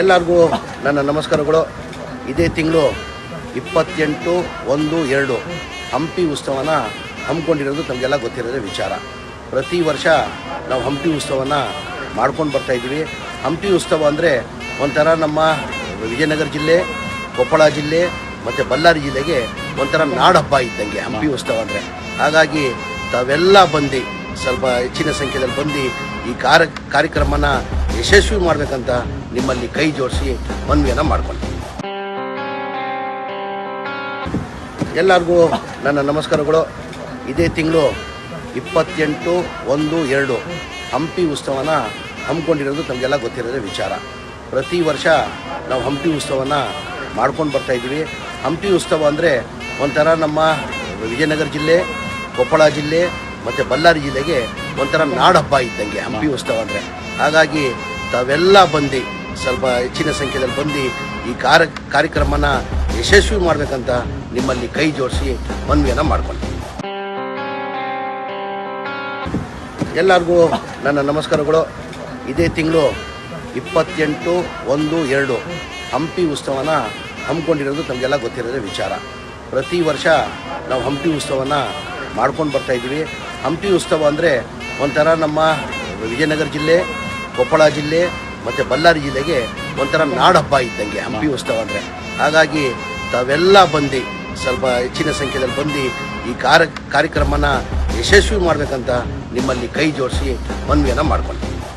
ಎಲ್ಲರಿಗೂ ನನ್ನ ನಮಸ್ಕಾರಗಳು. ಇದೇ ತಿಂಗಳು ಇಪ್ಪತ್ತೆಂಟು ಒಂದು ಎರಡು. ಹಂಪಿ ಉತ್ಸವನ ಹಮ್ಮಿಕೊಂಡಿರೋದು ತಮಗೆಲ್ಲ ಗೊತ್ತಿರೋದೇ ವಿಚಾರ. ಪ್ರತಿ ವರ್ಷ ನಾವು ಹಂಪಿ ಉತ್ಸವನ ಮಾಡ್ಕೊಂಡು ಬರ್ತಾಯಿದ್ದೀವಿ ಹಂಪಿ ಉತ್ಸವ ಅಂದರೆ ಒಂಥರ ನಮ್ಮ ವಿಜಯನಗರ ಜಿಲ್ಲೆ, ಕೊಪ್ಪಳ ಜಿಲ್ಲೆ, ಮತ್ತು ಬಳ್ಳಾರಿ ಜಿಲ್ಲೆಗೆ ಒಂಥರ ನಾಡಹಬ್ಬ ಇದ್ದಂಗೆ ಹಂಪಿ ಉತ್ಸವ ಅಂದರೆ. ಹಾಗಾಗಿ ತಾವೆಲ್ಲ ಬಂದು ಸ್ವಲ್ಪ ಹೆಚ್ಚಿನ ಸಂಖ್ಯೆಯಲ್ಲಿ ಬಂದು ಈ ಕಾರ್ಯ ಕಾರ್ಯಕ್ರಮನ ಯಶಸ್ವಿ ಮಾಡಬೇಕಂತ ನಿಮ್ಮಲ್ಲಿ ಕೈ ಜೋಡಿಸಿ ಮನವಿಯನ್ನು ಮಾಡ್ಕೊಳ್ತೀನಿ. ಎಲ್ಲರಿಗೂ ನನ್ನ ನಮಸ್ಕಾರಗಳು. ಇದೇ ತಿಂಗಳು ಇಪ್ಪತ್ತೆಂಟು ಒಂದು ಎರಡು ಹಂಪಿ ಉತ್ಸವನ ಹಮ್ಮಿಕೊಂಡಿರೋದು ತಮಗೆಲ್ಲ ಗೊತ್ತಿರೋದೇ ವಿಚಾರ. ಪ್ರತಿ ವರ್ಷ ನಾವು ಹಂಪಿ ಉತ್ಸವನ ಮಾಡ್ಕೊಂಡು ಬರ್ತಾಯಿದ್ದೀವಿ ಹಂಪಿ ಉತ್ಸವ ಅಂದರೆ ಒಂಥರ ನಮ್ಮ ವಿಜಯನಗರ ಜಿಲ್ಲೆ, ಕೊಪ್ಪಳ ಜಿಲ್ಲೆ ಮತ್ತು ಬಳ್ಳಾರಿ ಜಿಲ್ಲೆಗೆ ಒಂಥರ ನಾಡಹಬ್ಬ ಇದ್ದಂಗೆ ಹಂಪಿ ಉತ್ಸವ ಅಂದರೆ. ಹಾಗಾಗಿ ತಾವೆಲ್ಲ ಬಂದು, ಸ್ವಲ್ಪ ಹೆಚ್ಚಿನ ಸಂಖ್ಯೆಯಲ್ಲಿ ಬಂದು ಈ ಕಾರ್ಯ, ಕಾರ್ಯಕ್ರಮನ ಯಶಸ್ವಿ ಮಾಡಬೇಕಂತ ನಿಮ್ಮಲ್ಲಿ ಕೈ ಜೋಡಿಸಿ ಮನವಿಯನ್ನು ಮಾಡ್ಕೊಳ್ತೀನಿ. ಎಲ್ಲರಿಗೂ ನನ್ನ ನಮಸ್ಕಾರಗಳು. ಇದೇ ತಿಂಗಳು ಇಪ್ಪತ್ತೆಂಟು ಒಂದು ಎರಡು ಹಂಪಿ ಉತ್ಸವನ ಹಮ್ಮಿಕೊಂಡಿರೋದು ತಮಗೆಲ್ಲ ಗೊತ್ತಿರೋದೇ ವಿಚಾರ. ಪ್ರತಿ ವರ್ಷ ನಾವು ಹಂಪಿ ಉತ್ಸವನ ಮಾಡ್ಕೊಂಡು ಬರ್ತಾಯಿದ್ದೀವಿ ಹಂಪಿ ಉತ್ಸವ ಅಂದರೆ ಒಂಥರ ನಮ್ಮ ವಿಜಯನಗರ ಜಿಲ್ಲೆ ಕೊಪ್ಪಳ ಜಿಲ್ಲೆ ಮತ್ತು ಬಳ್ಳಾರಿ ಜಿಲ್ಲೆಗೆ ಒಂಥರ ನಾಡಹಬ್ಬ ಇದ್ದಂಗೆ ಹಂಪಿ ಉತ್ಸವ ಅಂದರೆ. ಹಾಗಾಗಿ ತಾವೆಲ್ಲ ಬಂದು ಸ್ವಲ್ಪ ಹೆಚ್ಚಿನ ಸಂಖ್ಯೆಯಲ್ಲಿ ಬಂದು ಈ ಕಾರ್ಯ ಕಾರ್ಯಕ್ರಮನ ಯಶಸ್ವಿ ಮಾಡಬೇಕಂತ ನಿಮ್ಮಲ್ಲಿ ಕೈ ಜೋಡಿಸಿ ಮನವಿಯನ್ನು ಮಾಡ್ಕೊಳ್ತೀನಿ.